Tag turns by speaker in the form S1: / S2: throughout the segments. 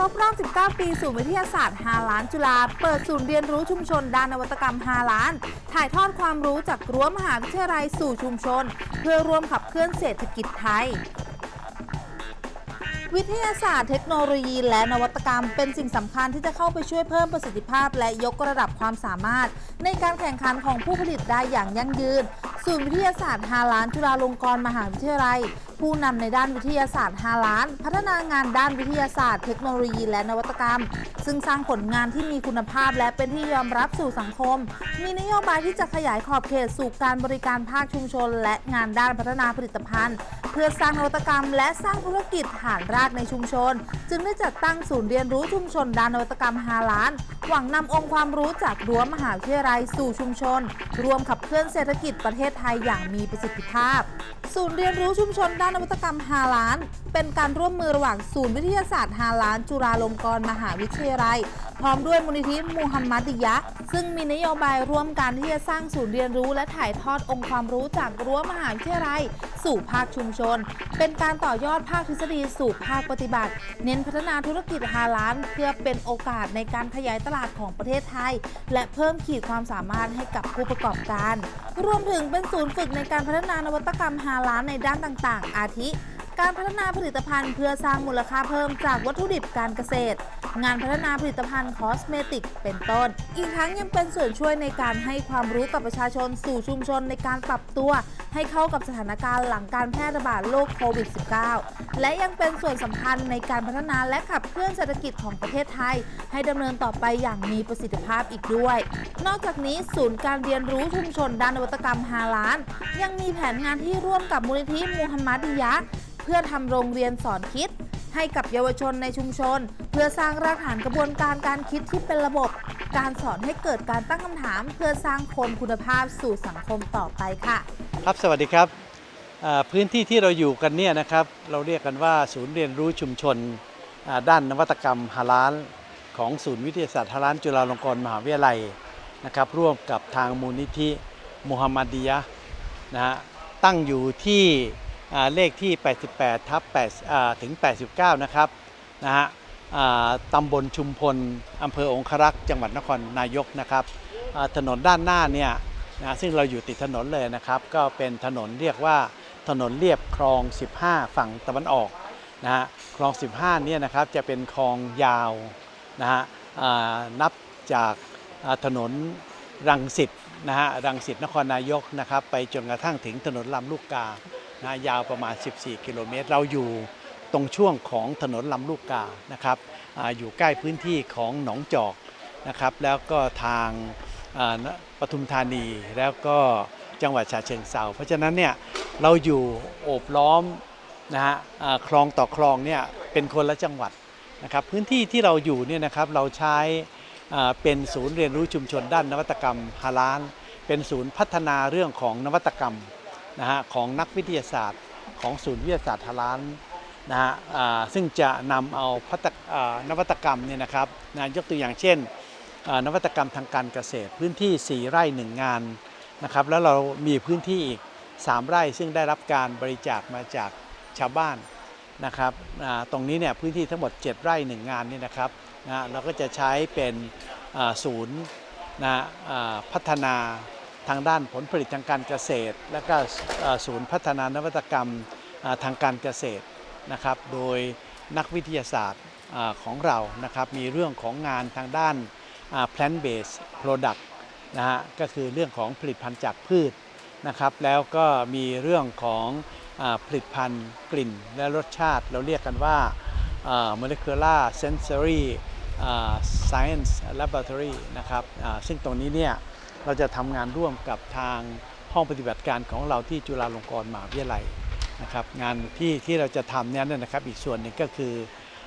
S1: รบรอบ 19 ปีศูนย์วิทยาศาสตร์ 5 ล้านจุฬา เปิดศูนย์เรียนรู้ชุมชนด้านนวัตกรรม 5 ล้าน ถ่ายทอดความรู้จากรั้วมหาวิทยาลัยสู่ชุมชน เพื่อร่วมขับเคลื่อนเศรษฐกิจไทย วิทยาศาสตร์เทคโนโลยีและนวัตกรรม เป็นสิ่งสำคัญที่จะเข้าไปช่วยเพิ่มประสิทธิภาพ และยกระดับความสามารถ ในการแข่งขันของผู้ผลิตได้อย่างยั่งยืน ศูนย์วิทยาศาสตร์ 5 ล้านจุฬาลงกรณ์มหาวิทยาลัย ผู้นำในด้านวิทยาศาสตร์ 5 ล้าน พัฒนางานด้านวิทยาศาสตร์ เทคโนโลยีและนวัตกรรม ซึ่งสร้างผลงานที่มีคุณภาพและเป็นที่ยอมรับสู่สังคม มีนโยบายที่จะขยายขอบเขตสู่การบริการภาคชุมชน และงานด้านพัฒนาผลิตภัณฑ์ เพื่อสร้างนวัตกรรม และสร้างธุรกิจฐานรากในชุมชน จึงได้จัดตั้งศูนย์เรียนรู้ชุมชนด้านนวัตกรรม 5 ล้าน หวังนำองค์ความรู้จากรั้วมหาวิทยาลัยสู่ชุมชน รวมขับเคลื่อนเศรษฐกิจประเทศไทยอย่างมีประสิทธิภาพ ศูนย์เรียนรู้ชุมชนด้านนวัตกรรม5ล้าน เป็นการร่วมมือระหว่างศูนย์วิทยาศาสตร์5ล้าน จุฬาลงกรณ์มหาวิทยาลัย พร้อมด้วยมูลนิธิมูฮัมมัดิยะ ซึ่งมีนโยบายร่วมกันที่จะสร้างศูนย์เรียนรู้ และถ่ายทอดองค์ความรู้จากรั้วมหาวิทยาลัย สู่ภาคชุมชน เป็นการต่อยอดภาคทฤษฎีสู่ภาคปฏิบัติ เน้นพัฒนาธุรกิจ5ล้าน เพื่อเป็นโอกาสในการขยายตลาดของประเทศไทย และเพิ่มขีดความสามารถให้กับผู้ประกอบการ รวมถึงเป็นศูนย์ฝึกในการพัฒนานวัตกรรมฮาล้านในด้านต่างๆ อาทิ การพัฒนาผลิตภัณฑ์เพื่อสร้างมูลค่าเพิ่มจากวัตถุดิบการเกษตร งานพัฒนาผลิตภัณฑ์คอสเมติกเป็นต้น อีกทั้งยังเป็นส่วนช่วยในการให้ความรู้กับประชาชนสู่ชุมชนในการปรับตัว ให้เข้ากับสถานการณ์หลังการแพร่ระบาดโรคโควิด -19 และยังเป็นส่วนสำคัญในการพัฒนาและขับเคลื่อนเศรษฐกิจของประเทศไทย ให้ดำเนินต่อไปอย่างมีประสิทธิภาพอีกด้วย นอกจากนี้ศูนย์การเรียนรู้ชุมชนด้านนวัตกรรม5ล้าน ยังมีแผนงานที่ร่วมกับมูลนิธิมูฮัมมัดดิยะ พื่อทำโรงเรียนสอนคิด ให้กับเยาวชนในชุมชน เพื่อสร้างรากฐานกระบวนการการคิดที่เป็นระบบ การสอนให้เกิดการตั้งคำถาม เพื่อสร้างคนคุณภาพสู่สังคมต่อไปค่ะ
S2: ครับสวัสดีครับพื้นที่ที่เราอยู่กันเนี่ยนะครับ เราเรียกกันว่าศูนย์เรียนรู้ชุมชนด้านนวัตกรรมฮาลาลของศูนย์วิทยาศาสตร์ฮาลาลจุฬาลงกรณ์มหาวิทยาลัยนะครับ ร่วมกับทางมูลนิธิมุฮัมมัดดียะนะฮะตั้งอยู่ที่ เลขที่ 88ทับ8ถึง 89 นะครับนะฮะตำบลชุมพลอำเภอองครักษ์จังหวัดนครนายกนะครับถนนด้านหน้าเนี่ยนะซึ่งเราอยู่ติดถนนเลยนะครับ ก็เป็นถนนเรียกว่าถนนเรียบคลอง 15 ฝั่งตะวันออกนะฮะคลอง 15 เนี่ยนะครับจะเป็นคลองยาวนะฮะนับจากถนนรังสิตนะฮะรังสิตนครนายกนะครับ ไปจนกระทั่งถึงถนนลำลูกกา นะยาวประมาณ 14 กิโลเมตร เราอยู่ตรงช่วงของถนนลำลูกกานะครับออยู่ใกล้พื้นที่ของหนองจอกนะครับแล้วก็ทางปทุมธานีแล้วก็จังหวัดฉะเชิงเซาเพราะฉะนั้นเนี่ยเราอยู่โอบล้อมนะฮะคลองต่อคลองเนี่ยเป็นคนละจังหวัดนะครับพื้นที่ที่เราอยู่เนี่ยนะครับเราใช้เป็นศูนย์เรียนรู้ชุมชนด้านนวัตกรรมฮาลาน เป็นศูนย์พัฒนาเรื่องของนวัตกรรม นะฮะของนักวิทยาศาสตร์ของศูนย์วิทยาศาสตร์ฮาลานนะฮะซึ่งจะนำเอาพัฒนวัตกรรมเนี่ยนะครับนะยกตัวอย่างเช่น นวัตกรรมทางการเกษตรพื้นที่ 4 ไร่ 1 งานนะครับแล้วเรามีพื้นที่อีก 3 ไร่ซึ่งได้รับการบริจาคมาจากชาวบ้านนะครับตรงนี้เนี่ยพื้นที่ทั้งหมด 7 ไร่ 1 งานนี่นะครับนะเราก็จะใช้เป็นศูนย์นะพัฒนา ทางด้านผลผลิตทางการเกษตร และก็ศูนย์พัฒนานวัตกรรมทางการเกษตรนะครับ โดยนักวิทยาศาสตร์ของเรานะครับ มีเรื่องของงานทางด้าน plant based product นะฮะก็คือเรื่องของผลิตภัณฑ์จากพืชนะครับ แล้วก็มีเรื่องของอผลิตภัณฑ์กลิ่นและรสชาติ เราเรียกกันว่า molecular sensory science laboratory นะครับซึ่งตรงนี้เนี่ย เราจะทำงานร่วมกับทางห้องปฏิบัติการของเราที่จุฬาลงกรณ์มหาวิทยาลัยนะครับงานที่ที่เราจะทำเนี่ยนะครับอีกส่วนหนึ่งก็คือ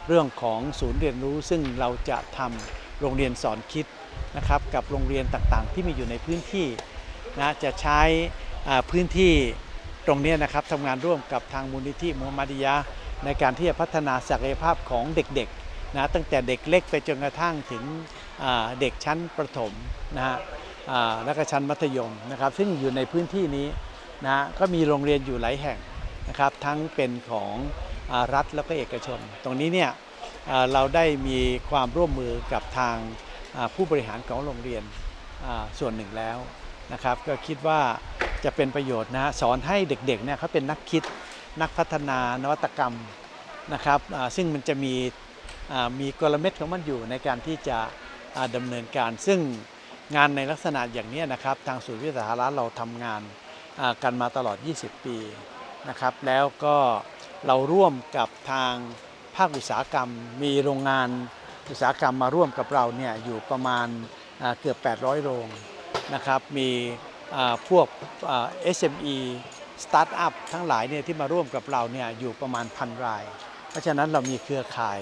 S2: เรื่องของศูนย์เรียนรู้ซึ่งเราจะทำโรงเรียนสอนคิดนะครับกับโรงเรียนต่างๆ ที่มีอยู่ในพื้นที่นะจะใช้พื้นที่ตรงเนี้ยนะครับทำงานร่วมกับทางมูลนิธิมูฮัมมัดิยะในการที่จะพัฒนาศักยภาพของเด็กๆนะตั้งแต่เด็กเล็กไปจนกระทั่งถึงเด็กชั้นประถมนะฮะ อ่าแล้วก็ชั้นมัธยมนะครับ ซึ่งอยู่ในพื้นที่นี้นะก็มีโรงเรียนอยู่หลายแห่งนะครับ ทั้งเป็นของอรัฐแล้วก็เอกชน ตรงนี้เนี่ยเราได้มีความร่วมมือกับทางผู้บริหารของโรงเรียนส่วนหนึ่งแล้วนะครับ ก็คิดว่าจะเป็นประโยชน์นะสอนให้เด็กๆเนี่ยเขาเป็นนักคิดนักพัฒนานวัตกรรมนะครับซึ่งมันจะมีมีกลเม็ดของมันอยู่ในการที่จะดำเนินการซึ่ง งานในลักษณะอย่างนี้นะครับ ทางศูนย์วิทยาศาสตร์เราทำงานกันมาตลอด 20 ปีนะครับ แล้วก็เราร่วมกับทางภาคอุตสาหกรรม มีโรงงานอุตสาหกรรมมาร่วมกับเราเนี่ยอยู่ประมาณเกือบ 800 โรงนะครับ มีพวก SME สตาร์ทอัพทั้งหลายเนี่ยที่มาร่วมกับเราเนี่ยอยู่ประมาณพันราย เพราะฉะนั้นเรามีเครือข่าย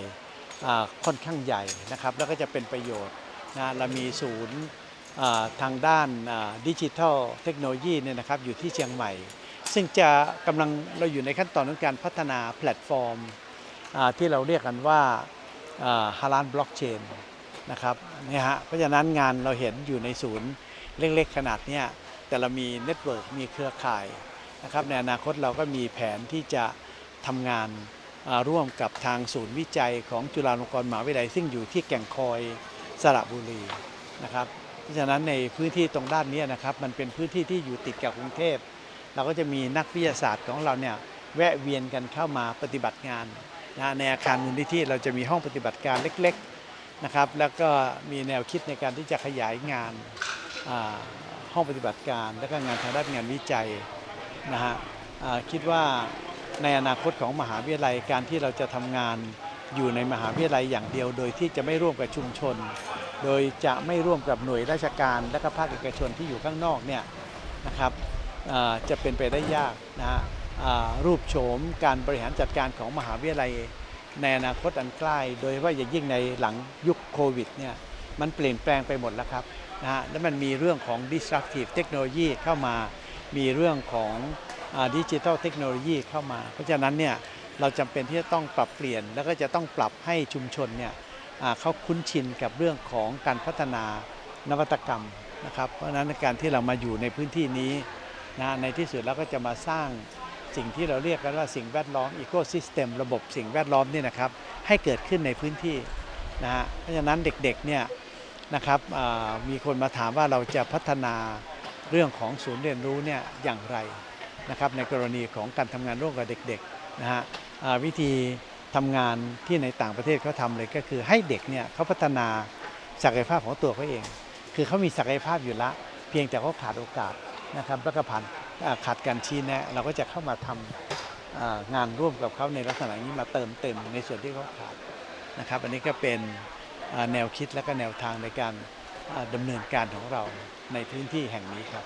S2: ค่อนข้างใหญ่นะครับ แล้วก็จะเป็นประโยชน์นะเรามีศูนย์ ทางด้านดิจิทัลเทคโนโลยีเนี่ยนะครับอยู่ที่เชียงใหม่ ซึ่งจะกำลังเราอยู่ในขั้นตอนของการพัฒนาแพลตฟอร์มที่เราเรียกกันว่าฮาลานบล็อกเชนนะครับเนี่ยฮะเพราะฉะนั้นงานเราเห็นอยู่ในศูนย์เล็กๆขนาดเนี้ยแต่เรามีเน็ตเวิร์กมีเครือข่ายนะครับในอนาคตเราก็มีแผนที่จะทำงานร่วมกับทางศูนย์วิจัยของจุฬาลงกรณ์มหาวิทยาลัยซึ่งอยู่ที่แก่งคอยสระบุรีนะครับ ราะฉะนั้นในพื้นที่ตรงด้านนี้นะครับมันเป็นพื้นที่ที่อยู่ติดกับกรุงเทพเราก็จะมีนักวิทยาศาสตร์ของเราเนี่ยแวะเวียนกันเข้ามาปฏิบัติงานนะในอาคารมูลนิธิเราจะมีห้องปฏิบัติการเล็กๆนะครับ แล้วก็มีแนวคิดในการที่จะขยายงานห้องปฏิบัติการ และก็งานทางด้านงานวิจัยนะฮะคิดว่าในอนาคตของมหาวิทยาลัยการที่เราจะทำงานอยู่ในมหาวิทยาลัยอย่างเดียว โดยที่จะไม่ร่วมกับชุมชน โดยจะไม่ร่วมกับหน่วยราชการและก็ภาคเอกชนที่อยู่ข้างนอกเนี่ยนะครับจะเป็นไปได้ยากนะฮะรูปโฉมการบริหารจัดการของมหาวิทยาลัย ในอนาคตอันใกล้ โดยว่าอย่างยิ่งในหลังยุคโควิดเนี่ยมันเปลี่ยนแปลงไปหมดแล้วครับนะฮะแล้วมันมีเรื่องของ disruptive technology เข้ามา มีเรื่องของดิจิทัลเทคโนโลยีเข้ามา เพราะฉะนั้นเนี่ยเราจำเป็นที่จะต้องปรับเปลี่ยนแล้วก็จะต้องปรับให้ชุมชนเนี่ย เขาคุ้นชินกับเรื่องของการพัฒนานวัตกรรมนะครับ เพราะฉะนั้นการที่เรามาอยู่ในพื้นที่นี้นะในที่สุดเราก็จะมาสร้างสิ่งที่เราเรียกกันว่าสิ่งแวดล้อมอีโคซิสเต็มระบบสิ่งแวดล้อมนี่นะครับ ให้เกิดขึ้นในพื้นที่นะฮะเพราะฉะนั้นเด็กๆเนี่ยนะครับมีคนมาถามว่าเราจะพัฒนาเรื่องของศูนย์เรียนรู้เนี่ยอย่างไรนะครับในกรณีของการทำงานร่วมกับเด็กๆนะฮะวิธี ทำงานที่ในต่างประเทศเขาทำเลยก็คือให้เด็กเนี่ยเขาพัฒนาศักยภาพของตัวเขาเอง คือเขามีศักยภาพอยู่ละ เพียงแต่เขาขาดโอกาสนะครับแล้วก็ผ่านขาดการชี้แนะเราก็จะเข้ามาทำอ่างานร่วมกับเขาในลักษณะนี้มาเติมเต็มในส่วนที่เขาขาดนะครับ อันนี้ก็เป็นแนวคิดและก็แนวทางในการอ่าดำเนินการของเราในพื้นที่แห่งนี้ครับ